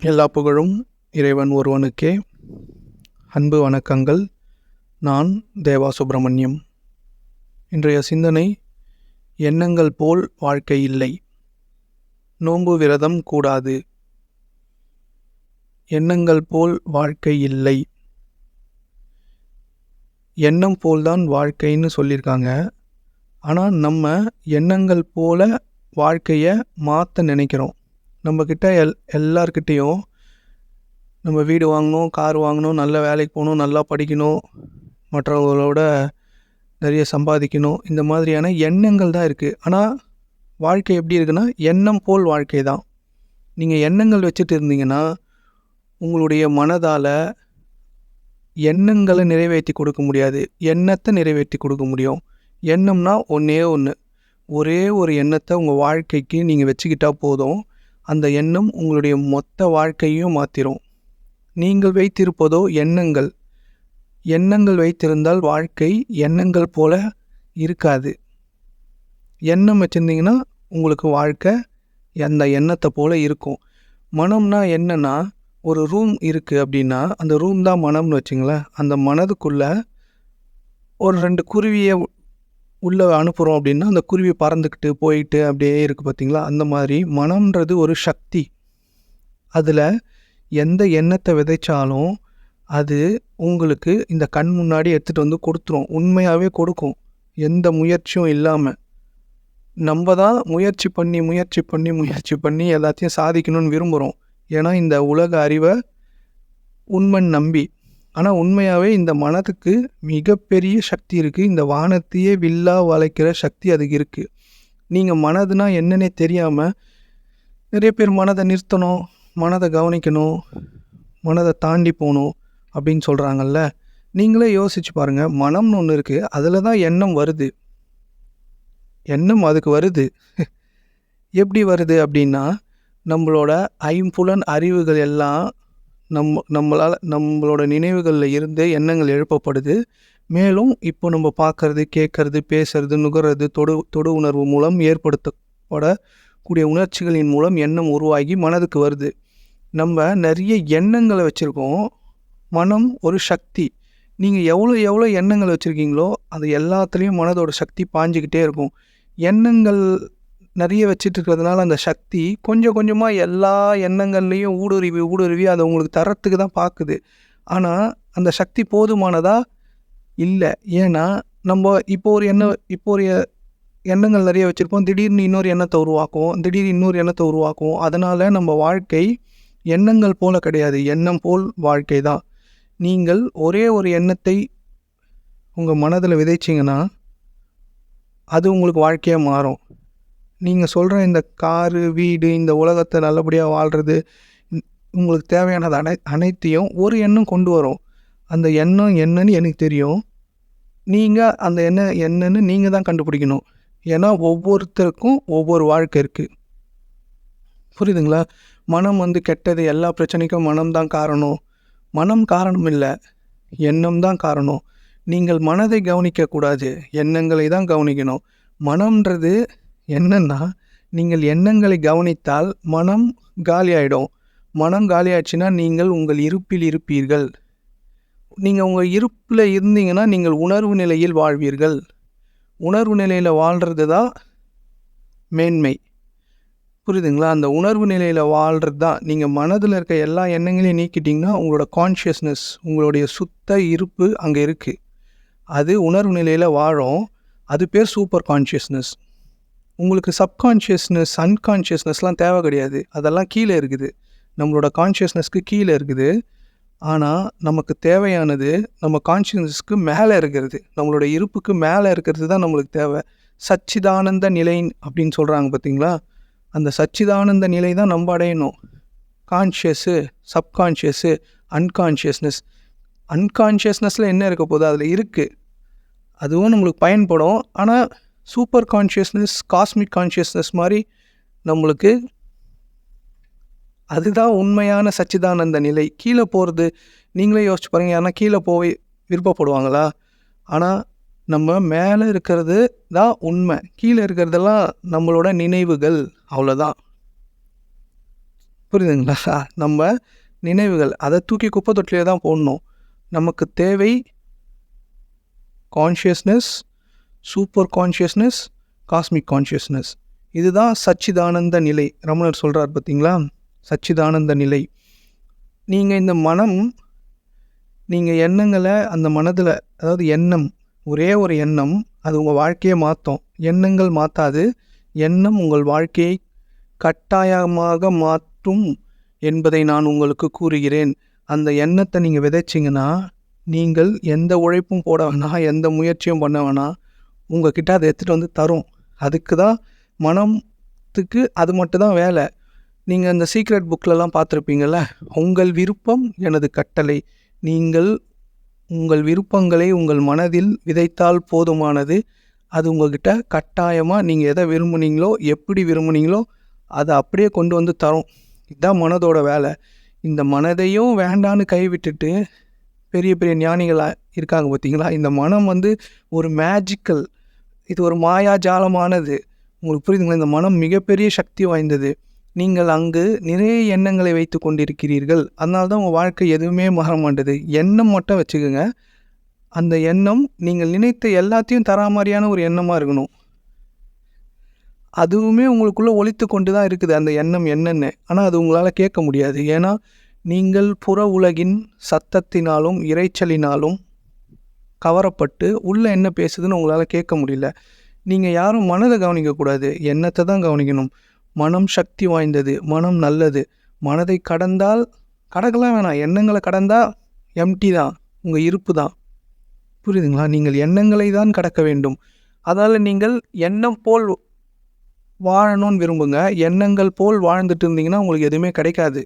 எல்லா புகழும் இறைவன் ஒருவனுக்கே. அன்பு வணக்கங்கள். நான் தேவா சுப்பிரமணியம் இன்றைய சிந்தனை எண்ணங்கள் போல் வாழ்க்கை இல்லை. நோன்பு விரதம் கூடாது. எண்ணங்கள் போல் வாழ்க்கை இல்லை. எண்ணம் போல்தான் வாழ்க்கைன்னு சொல்லியிருக்காங்க. ஆனால் நம்ம எண்ணங்கள் போல வாழ்க்கையை மாற்ற நினைக்கிறோம். நம்மக்கிட்ட எல் எல்லார்கிட்டேயும் நம்ம வீடு வாங்கணும் கார் வாங்கணும் நல்ல வேலைக்கு போகணும் நல்லா படிக்கணும் மற்றவங்களோட நிறைய சம்பாதிக்கணும் இந்த மாதிரியான எண்ணங்கள் தான் இருக்குது ஆனால் வாழ்க்கை எப்படி இருக்குன்னா எண்ணம் போல் வாழ்க்கை தான். நீங்கள் எண்ணங்கள் வச்சுட்டு இருந்தீங்கன்னா உங்களுடைய மனதால் எண்ணங்களை நிறைவேற்றி கொடுக்க முடியாது. எண்ணத்தை நிறைவேற்றி கொடுக்க முடியும். எண்ணம்னா ஒன்றே ஒன்று ஒரே ஒரு எண்ணத்தை உங்கள் வாழ்க்கைக்கு நீங்கள் வச்சுக்கிட்டால் போதும். அந்த எண்ணம் உங்களுடைய மொத்த வாழ்க்கையும் மாற்றிடும் நீங்கள் வைத்திருப்பதோ எண்ணங்கள். எண்ணங்கள் வைத்திருந்தால் வாழ்க்கை எண்ணங்கள் போல இருக்காது. எண்ணம் வச்சுருந்தீங்கன்னா உங்களுக்கு வாழ்க்கை அந்த எண்ணத்தை போல இருக்கும். மனம்னா என்னன்னா ஒரு ரூம் இருக்குது அப்படின்னா அந்த ரூம் தான் மனம்னு வச்சுங்களேன். அந்த மனதுக்குள்ளே ஒரு ரெண்டு குருவியை உள்ளே அனுப்புகிறோம் அப்படின்னா அந்த குருவி பறந்துக்கிட்டு போயிட்டு அப்படியே இருக்குது பார்த்தீங்களா அந்த மாதிரி மனம்ன்றது ஒரு சக்தி. அதில் எந்த எண்ணத்தை விதைச்சாலும் அது உங்களுக்கு இந்த கண் முன்னாடி எடுத்துகிட்டு வந்து கொடுத்துரும். உண்மையாகவே கொடுக்கும். எந்த முயற்சியும் இல்லாமல் நம்ம தான் முயற்சி பண்ணி முயற்சி பண்ணி முயற்சி பண்ணி எல்லாத்தையும் சாதிக்கணும்னு விரும்புகிறோம் ஏன்னா இந்த உலக அறிவை உண்மை நம்பி ஆனால் உண்மையாகவே இந்த மனதுக்கு மிகப்பெரிய சக்தி இருக்குது இந்த வானத்தையே வில்லா வளைக்கிற சக்தி அதுக்கு இருக்குது நீங்கள் மனதுனா என்னன்னே தெரியாமல் நிறைய பேர் மனதை நிறுத்தணும் மனதை கவனிக்கணும் மனதை தாண்டி போகணும் அப்படின்னு சொல்கிறாங்கல்ல நீங்களே யோசிச்சு பாருங்கள் மனம்னு ஒன்று இருக்குது அதில் தான் எண்ணம் வருது. எண்ணம் அதுக்கு வருது. எப்படி வருது அப்படின்னா நம்மளோட ஐம்புலன் அறிவுகள் எல்லாம் நம்ம நம்மளால் நம்மளோட நினைவுகளில் இருந்தே எண்ணங்கள் எழுப்பப்படுது. மேலும் இப்போ நம்ம பார்க்கறது கேட்கறது பேசுறது நுகர்றது தொடு தொடு உணர்வு மூலம் ஏற்படுத்தப்படக்கூடிய உணர்ச்சிகளின் மூலம் எண்ணம் உருவாகி மனதுக்கு வருது. நம்ம நிறைய எண்ணங்களை வச்சுருக்கோம். மனம் ஒரு சக்தி. நீங்கள் எவ்வளோ எவ்வளோ எண்ணங்கள் வச்சுருக்கீங்களோ அது எல்லாத்துலேயும் மனதோட சக்தி பாஞ்சிக்கிட்டே இருக்கும். எண்ணங்கள் நிறைய வச்சுட்டு இருக்கிறதுனால அந்த சக்தி கொஞ்சம் கொஞ்சமாக எல்லா எண்ணங்கள்லேயும் ஊடுருவி ஊடுருவி அதை உங்களுக்கு தரத்துக்கு தான் பார்க்குது ஆனால் அந்த சக்தி போதுமானதா? இல்லை. ஏன்னா நம்ம இப்போ ஒரு எண்ணம் இப்போ ஒரு எண்ணங்கள் நிறைய வச்சுருப்போம். திடீர்னு இன்னொரு எண்ணத்தை உருவாக்குவோம் திடீர்னு இன்னொரு எண்ணத்தை உருவாக்குவோம் அதனால் நம்ம வாழ்க்கை எண்ணங்கள் போல கிடையாது. எண்ணம் போல் வாழ்க்கை தான். நீங்கள் ஒரே ஒரு எண்ணத்தை உங்கள் மனதில் விதைச்சிங்கன்னா அது உங்களுக்கு வாழ்க்கையாக மாறும். நீங்கள் சொல்கிற இந்த காரு வீடு இந்த உலகத்தை நல்லபடியாக வாழ்கிறது உங்களுக்கு தேவையானது அனை அனைத்தையும் ஒரு எண்ணம் கொண்டு வரும். அந்த எண்ணம் என்னன்னு எனக்கு தெரியும். நீங்கள் அந்த எண்ணம் என்னன்னு நீங்கள் தான் கண்டுபிடிக்கணும். ஏன்னா ஒவ்வொருத்தருக்கும் ஒவ்வொரு வாழ்க்கை இருக்குது புரியுதுங்களா? மனம் வந்து கெட்டது எல்லா பிரச்சனைக்கும் மனம் தான் காரணம். மனம் காரணம் இல்லை எண்ணம் தான் காரணம். நீங்கள் மனதை கவனிக்கக்கூடாது எண்ணங்களை தான் கவனிக்கணும். மனம்ன்றது என்னென்னா நீங்கள் எண்ணங்களை கவனித்தால் மனம் காலியாயிடும். மனம் காலியாச்சுன்னா நீங்கள் உங்கள் இருப்பில் இருப்பீர்கள். நீங்கள் உங்கள் இருப்பில் இருந்தீங்கன்னா நீங்கள் உணர்வு நிலையில் வாழ்வீர்கள். உணர்வு நிலையில் வாழ்கிறது தான் மேன்மை. புரியுதுங்களா? அந்த உணர்வு நிலையில் வாழ்கிறது தான் நீங்கள் மனதில் இருக்க எல்லா எண்ணங்களையும் நீக்கிட்டிங்கன்னா உங்களோட கான்ஷியஸ்னஸ் உங்களுடைய சுத்த இருப்பு அங்கே இருக்குது அது உணர்வு நிலையில் வாழும். அது பேர் சூப்பர் கான்ஷியஸ்னஸ் உங்களுக்கு சப்கான்ஷியஸ்னஸ் அன்கான்ஷியஸ்னஸ்லாம் தேவை கிடையாது. அதெல்லாம் கீழே இருக்குது. நம்மளோட கான்ஷியஸ்னஸ்க்கு கீழே இருக்குது. ஆனால் நமக்கு தேவையானது நம்ம கான்ஷியஸ்னஸ்க்கு மேலே இருக்கிறது. நம்மளோட இருப்புக்கு மேலே இருக்கிறது தான் நம்மளுக்கு தேவை. சச்சிதானந்த நிலை அப்படின்னு சொல்கிறாங்க பார்த்தீங்களா அந்த சச்சிதானந்த நிலை தான் நம்ம அடையணும். கான்ஷியஸு சப்கான்ஷியஸு அன்கான்ஷியஸ்னஸ் அன்கான்ஷியஸ்னஸில் என்ன இருக்க போகுது? அதில் இருக்குது அதுவும் நம்மளுக்கு பயன்படும். ஆனால் சூப்பர் கான்ஷியஸ்னஸ் காஸ்மிக் கான்ஷியஸ்னஸ் மாதிரி நம்மளுக்கு அதுதான் உண்மையான சச்சிதானந்த நிலை. கீழே போகிறது நீங்களே யோசிச்சு பாருங்க. யாருன்னா கீழே போய் விருப்பப்படுவாங்களா? ஆனால் நம்ம மேலே இருக்கிறது தான் உண்மை. கீழே இருக்கிறதெல்லாம் நம்மளோட நினைவுகள். அவ்வளோதான் புரியுதுங்களா? நம்ம நினைவுகள். அதை தூக்கி குப்பை தொட்டிலே தான் போடணும். நமக்கு தேவை consciousness super consciousness cosmic consciousness. இதுதான் சச்சிதானந்த நிலை. ரமணர் சொல்கிறார் பார்த்தீங்களா சச்சிதானந்த நிலை. நீங்கள் இந்த மனம் நீங்கள் எண்ணங்களை அந்த மனதில் அதாவது எண்ணம் ஒரே ஒரு எண்ணம் அது உங்கள் வாழ்க்கையை மாற்றும் எண்ணங்கள் மாற்றாது எண்ணம் உங்கள் வாழ்க்கையை கட்டாயமாக மாற்றும் என்பதை நான் உங்களுக்கு கூறுகிறேன். அந்த எண்ணத்தை நீங்கள் விதைச்சிங்கன்னா நீங்கள் எந்த உழைப்பும் போட வேணாம் எந்த முயற்சியும் பண்ண வேணாம். உங்ககிட்ட அதை எடுத்துகிட்டு வந்து தரும். அதுக்கு தான் மனத்துக்கு அது மட்டும் தான் வேலை. நீங்கள் அந்த சீக்ரெட் புக்கிலலாம் பார்த்துருப்பீங்கள்ல உங்கள் விருப்பம் எனது கட்டளை. நீங்கள் உங்கள் விருப்பங்களை உங்கள் மனதில் விதைத்தால் போதுமானது. அது உங்கள்கிட்ட கட்டாயமாக நீங்கள் எதை விரும்புனீங்களோ எப்படி விரும்புனீங்களோ அதை அப்படியே கொண்டு வந்து தரும். இதுதான் மனதோட வேலை. இந்த மனதையும் வேண்டான்னு கைவிட்டுட்டு பெரிய பெரிய ஞானிகளாக இருக்காங்க பார்த்தீங்களா இந்த மனம் வந்து ஒரு மேஜிக்கல் இது ஒரு மாயாஜாலமானது. உங்களுக்கு புரியுதுங்களா? இந்த மனம் மிகப்பெரிய சக்தி வாய்ந்தது. நீங்கள் அங்கு நிறைய எண்ணங்களை வைத்து கொண்டிருக்கிறீர்கள். அதனால தான் உங்கள் வாழ்க்கை எதுவுமே மாற மாட்டேது. எண்ணம் மட்டும் வச்சுக்கோங்க. அந்த எண்ணம் நீங்கள் நினைத்த எல்லாத்தையும் தரா மாதிரியான ஒரு எண்ணமாக இருக்கணும். அதுவுமே உங்களுக்குள்ளே ஒழித்து கொண்டு தான் இருக்குது. அந்த எண்ணம் என்னென்னு. ஆனால் அது உங்களால் கேட்க முடியாது. ஏன்னா நீங்கள் புற உலகின் சத்தத்தினாலும் இரைச்சலினாலும் கவரப்பட்டு உள்ளே என்ன பேசுதுன்னு உங்களால் கேட்க முடியல. நீங்கள் யாரும் மனதை கவனிக்கக்கூடாது எண்ணத்தை தான் கவனிக்கணும். மனம் சக்தி வாய்ந்தது. மனம் நல்லது. மனதை கடந்தால் கடக்கலாம் வேணாம். எண்ணங்களை கடந்தால் எம்டி தான். உங்கள் இருப்பு தான். புரியுதுங்களா? நீங்கள் எண்ணங்களை தான் கடக்க வேண்டும். அதால் நீங்கள் எண்ணம் போல் வாழணும்னு விரும்புங்க. எண்ணங்கள் போல் வாழ்ந்துட்டு இருந்தீங்கன்னா உங்களுக்கு எதுவுமே கிடைக்காது.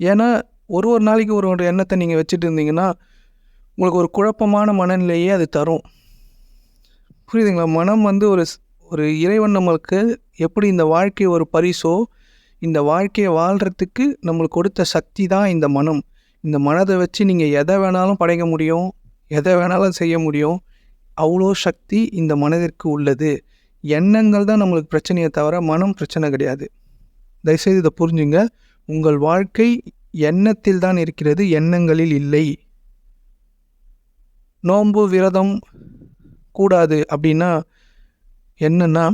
ஏன்னா ஒரு ஒரு நாளைக்கு ஒரு ஒரு எண்ணத்தை நீங்கள் வச்சுட்டு இருந்தீங்கன்னா உங்களுக்கு ஒரு குழப்பமான மனநிலையே அது தரும். புரியுதுங்களா? மனம் வந்து ஒரு ஒரு இறைவன் நம்மளுக்கு எப்படி இந்த வாழ்க்கை ஒரு பரிசோ இந்த வாழ்க்கையை வாழ்கிறதுக்கு நம்மளுக்கு கொடுத்த சக்தி தான் இந்த மனம். இந்த மனதை வச்சு நீங்கள் எதை வேணாலும் படைக்க முடியும் எதை வேணாலும் செய்ய முடியும். அவ்வளோ சக்தி இந்த மனதிற்கு உள்ளது. எண்ணங்கள் தான் நம்மளுக்கு பிரச்சனையை தவிர மனம் பிரச்சனை கிடையாது. தயவுசெய்து இதை புரிஞ்சுங்க. உங்கள் வாழ்க்கை எண்ணத்தில் தான் இருக்கிறது எண்ணங்களில் இல்லை. நோன்பு விரதம் கூடாது அப்படின்னா என்னன்னா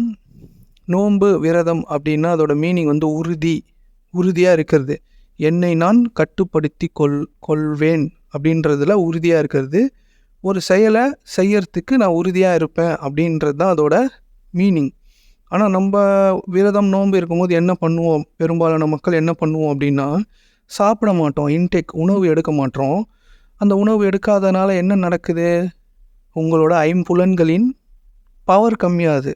நோன்பு விரதம் அப்படின்னா அதோட மீனிங் வந்து உறுதி உறுதியாக இருக்கிறது. என்னை நான் கட்டுப்படுத்தி கொள் கொள்வேன் அப்படின்றதுல உறுதியாக இருக்கிறது. ஒரு செயலை செய்யறதுக்கு நான் உறுதியாக இருப்பேன் அப்படின்றது தான் அதோட மீனிங் ஆனால் நம்ம விரதம் நோன்பு இருக்கும்போது என்ன பண்ணுவோம்? பெரும்பாலான மக்கள் என்ன பண்ணுவோம் அப்படின்னா சாப்பிட மாட்டோம். இன்டேக் உணவு எடுக்க மாட்டோம். அந்த உணவு எடுக்காதனால என்ன நடக்குது? உங்களோட ஐம்புலன்களின் பவர் கம்மியாகுது.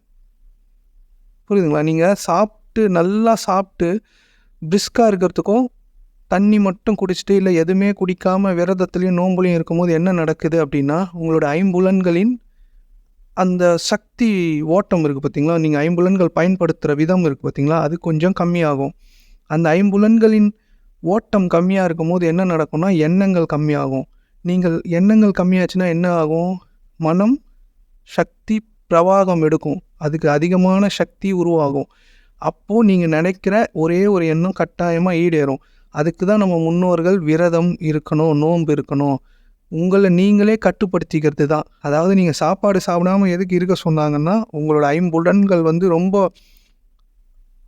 புரியுதுங்களா? நீங்கள் சாப்பிட்டு நல்லா சாப்பிட்டு பிரிஸ்காக இருக்கிறதுக்கும் தண்ணி மட்டும் குடிச்சிட்டு இல்லை எதுவுமே குடிக்காமல் விரதத்துலேயும் நோம்புலையும் இருக்கும்போது என்ன நடக்குது அப்படின்னா உங்களோட ஐம்புலன்களின் அந்த சக்தி ஓட்டம் இருக்குது பார்த்தீங்களா நீங்கள் ஐம்புலன்கள் பயன்படுத்துகிற விதம் இருக்குது பார்த்திங்களா அது கொஞ்சம் கம்மியாகும். அந்த ஐம்புலன்களின் ஓட்டம் கம்மியாக இருக்கும்போது என்ன நடக்கும்னா எண்ணங்கள் கம்மியாகும். நீங்கள் எண்ணங்கள் கம்மியாச்சுன்னா என்ன ஆகும்? மனம் சக்தி பிரவாகம் எடுக்கும். அதுக்கு அதிகமான சக்தி உருவாகும். அப்போது நீங்கள் நினைக்கிற ஒரே ஒரு எண்ணம் கட்டாயமாக ஈடேறும். அதுக்கு தான் நம்ம முன்னோர்கள் விரதம் இருக்கணும் நோன்பு இருக்கணும். உங்களை நீங்களே கட்டுப்படுத்திக்கிறது தான். அதாவது நீங்கள் சாப்பாடு சாப்பிடாம எதுக்கு இருக்க சொன்னாங்கன்னா உங்களோட ஐம்புலன்கள் வந்து ரொம்ப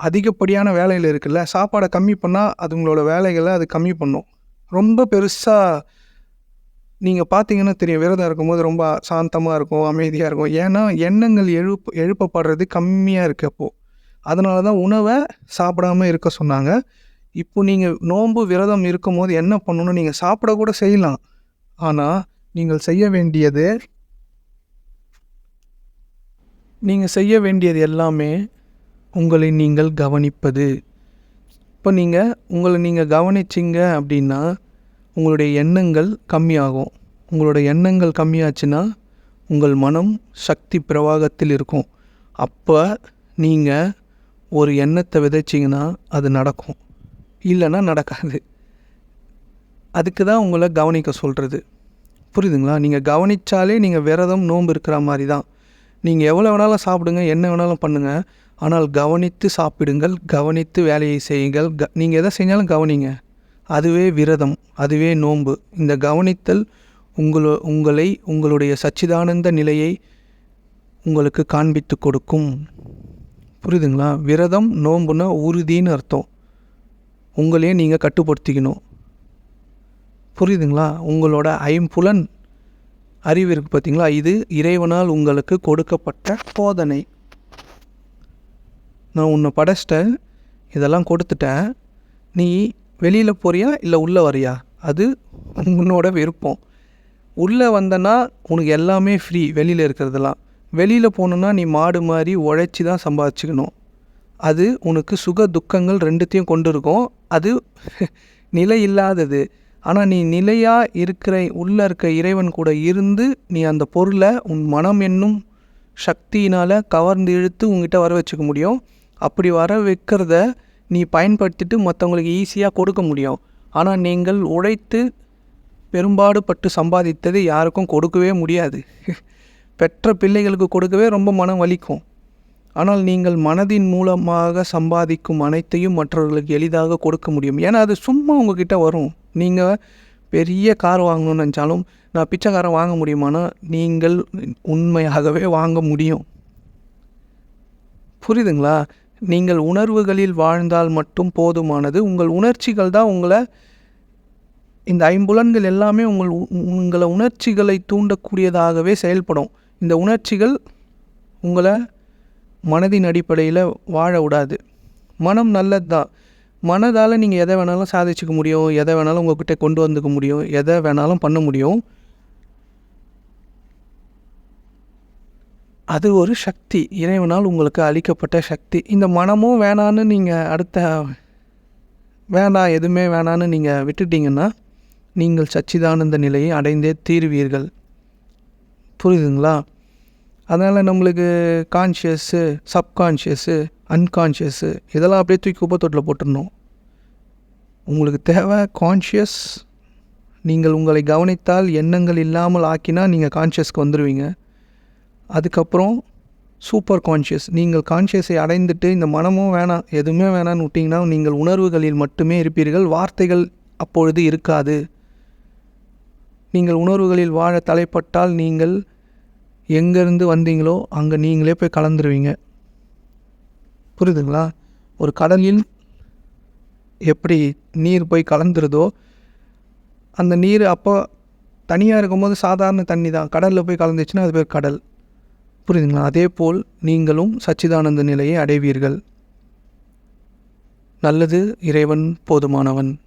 அதிகப்படியான வேலையில் இருக்குல்ல சாப்பாடை கம்மி பண்ணால் அது உங்களோட வேலைகளை அது கம்மி பண்ணும். ரொம்ப பெருசாக நீங்கள் பார்த்தீங்கன்னா தெரியும் விரதம் இருக்கும்போது ரொம்ப சாந்தமாக இருக்கும் அமைதியாக இருக்கும். ஏன்னா எண்ணங்கள் எழுப்பு எழுப்பப்படுறது கம்மியாக இருக்குது அப்போது அதனால தான் உணவை சாப்பிடாம இருக்க சொன்னாங்க. இப்போ நீங்கள் நோன்பு விரதம் இருக்கும்போது என்ன பண்ணணும் நீங்கள் சாப்பிட கூட செய்யலாம். ஆனால் நீங்கள் செய்ய வேண்டியது நீங்கள் செய்ய வேண்டியது எல்லாமே உங்களை நீங்கள் கவனிப்பது. இப்போ நீங்கள் உங்களை நீங்கள் கவனிச்சிங்க அப்படின்னா உங்களுடைய எண்ணங்கள் கம்மியாகும். உங்களோட எண்ணங்கள் கம்மியாச்சுன்னா உங்கள் மனம் சக்தி பிரவாகத்தில் இருக்கும். அப்போ நீங்கள் ஒரு எண்ணத்தை விதைச்சிங்கன்னா அது நடக்கும். இல்லைன்னா நடக்காது. அதுக்கு தான் உங்களை கவனிக்க சொல்கிறது புரியுதுங்களா? நீங்கள் கவனித்தாலே நீங்கள் விரதம் நோன்பு இருக்கிற மாதிரி தான். நீங்கள் எவ்வளோ வேணாலும் சாப்பிடுங்க என்ன வேணாலும் பண்ணுங்கள் ஆனால் கவனித்து சாப்பிடுங்கள் கவனித்து வேலையை செய்யுங்கள். க நீங்கள் எதை செஞ்சாலும் கவனிங்க. அதுவே விரதம் அதுவே நோன்பு. இந்த கவனித்தல் உங்களோ உங்களை உங்களுடைய சச்சிதானந்த நிலையை உங்களுக்கு காண்பித்து கொடுக்கும். புரியுதுங்களா? விரதம் நோம்புனா உறுதின்னு அர்த்தம். உங்களையே நீங்கள் கட்டுப்படுத்திக்கணும். புரியுதுங்களா? உங்களோட ஐம்புலன் அறிவு இருக்குது பார்த்தீங்களா இது இறைவனால் உங்களுக்கு கொடுக்கப்பட்ட போதனை. நான் உன்னை படைச்சிட்டேன் இதெல்லாம் கொடுத்துட்டேன். நீ வெளியில் போறியா இல்லை உள்ளே வரியா? அது உன்னோட விருப்பம். உள்ளே வந்தனா உனக்கு எல்லாமே ஃப்ரீ வெளியில் இருக்கிறதெல்லாம். வெளியில் போகணுன்னா நீ மாடு மாதிரி உழைச்சி தான் சம்பாதிச்சுக்கணும். அது உனக்கு சுக துக்கங்கள் ரெண்டுத்தையும் கொண்டு இருக்கும் அது நிலை இல்லாதது. ஆனால் நீ நிலையாக இருக்கிற உள்ளே இருக்க இறைவன் கூட இருந்து நீ அந்த பொருளை உன் மனம் என்னும் சக்தியினால் கவர்ந்து இழுத்து உங்ககிட்ட வர வச்சுக்க முடியும். அப்படி வர வைக்கிறத நீ பயன்படுத்திட்டு மற்றவங்களுக்கு ஈஸியாக கொடுக்க முடியும். ஆனால் நீங்கள் உழைத்து பெரும்பாடுபட்டு சம்பாதித்தது யாருக்கும் கொடுக்கவே முடியாது. பெற்ற பிள்ளைகளுக்கு கொடுக்கவே ரொம்ப மனம் வலிக்கும். ஆனால் நீங்கள் மனதின் மூலமாக சம்பாதிக்கும் அனைத்தையும் மற்றவர்களுக்கு எளிதாக கொடுக்க முடியும். ஏன்னா அது சும்மா உங்ககிட்ட வரும். நீங்கள் பெரிய கார் வாங்கணும்னு நினச்சாலும் நான் பிச்சைக்காரன் வாங்க முடியுமானா நீங்கள் உண்மையாகவே வாங்க முடியும். புரியுதுங்களா? நீங்கள் உணர்வுகளில் வாழ்ந்தால் மட்டும் போதுமானது. உங்கள் உணர்ச்சிகள் தான் உங்களை இந்த ஐம்புலன்கள் எல்லாமே உங்கள் உ- உங்களை உணர்ச்சிகளை தூண்டக்கூடியதாகவே செயல்படும். இந்த உணர்ச்சிகள் உங்களை மனதின் அடிப்படையில் வாழ விடாது. மனம் நல்லது தான். மனதால் நீங்கள் எதை வேணாலும் சாதிச்சுக்க முடியும் எதை வேணாலும் உங்ககிட்ட கொண்டு வந்துக்க முடியும் எதை வேணாலும் பண்ண முடியும். அது ஒரு சக்தி. இறைவனால் உங்களுக்கு அளிக்கப்பட்ட சக்தி. இந்த மனமும் வேணான்னு நீங்கள் அடுத்த வேண்டாம் எதுவுமே வேணான்னு நீங்கள் விட்டுட்டீங்கன்னா நீங்கள் சச்சிதானந்த நிலையை அடைந்தே தீருவீர்கள். புரியுதுங்களா? அதனால் நம்மளுக்கு கான்ஷியஸ்ஸு சப்கான்ஷியஸு அன்கான்ஷியஸு இதெல்லாம் அப்படியே தூக்கி குப்பத்தொட்டில் போட்டுடணும். உங்களுக்கு தேவை கான்ஷியஸ் நீங்கள் உங்களை கவனித்தால் எண்ணங்கள் இல்லாமல் ஆக்கினா நீங்கள் கான்ஷியஸ்க்கு வந்துடுவீங்க அதுக்கப்புறம் சூப்பர் கான்ஷியஸ் நீங்கள் கான்ஷியஸை அடைந்துட்டு இந்த மனமும் வேணாம் எதுவுமே வேணான்னு விட்டிங்கன்னா நீங்கள் உணர்வுகளில் மட்டுமே இருப்பீர்கள். வார்த்தைகள் அப்பொழுது இருக்காது. நீங்கள் உணர்வுகளில் வாழ தலைப்பட்டால் நீங்கள் எங்கேருந்து வந்தீங்களோ அங்கே நீங்களே போய் கலந்துருவீங்க. புரியுதுங்களா? ஒரு கடலில் எப்படி நீர் போய் கலந்துருதோ அந்த நீர் அப்போ தனியாக இருக்கும்போது சாதாரண தண்ணி தான். கடலில் போய் கலந்துச்சுன்னா அது பேர் கடல். புரியுதுங்களா? அதேபோல் நீங்களும் சச்சிதானந்த நிலையை அடைவீர்கள். நல்லது இறைவன் போதுமானவன்.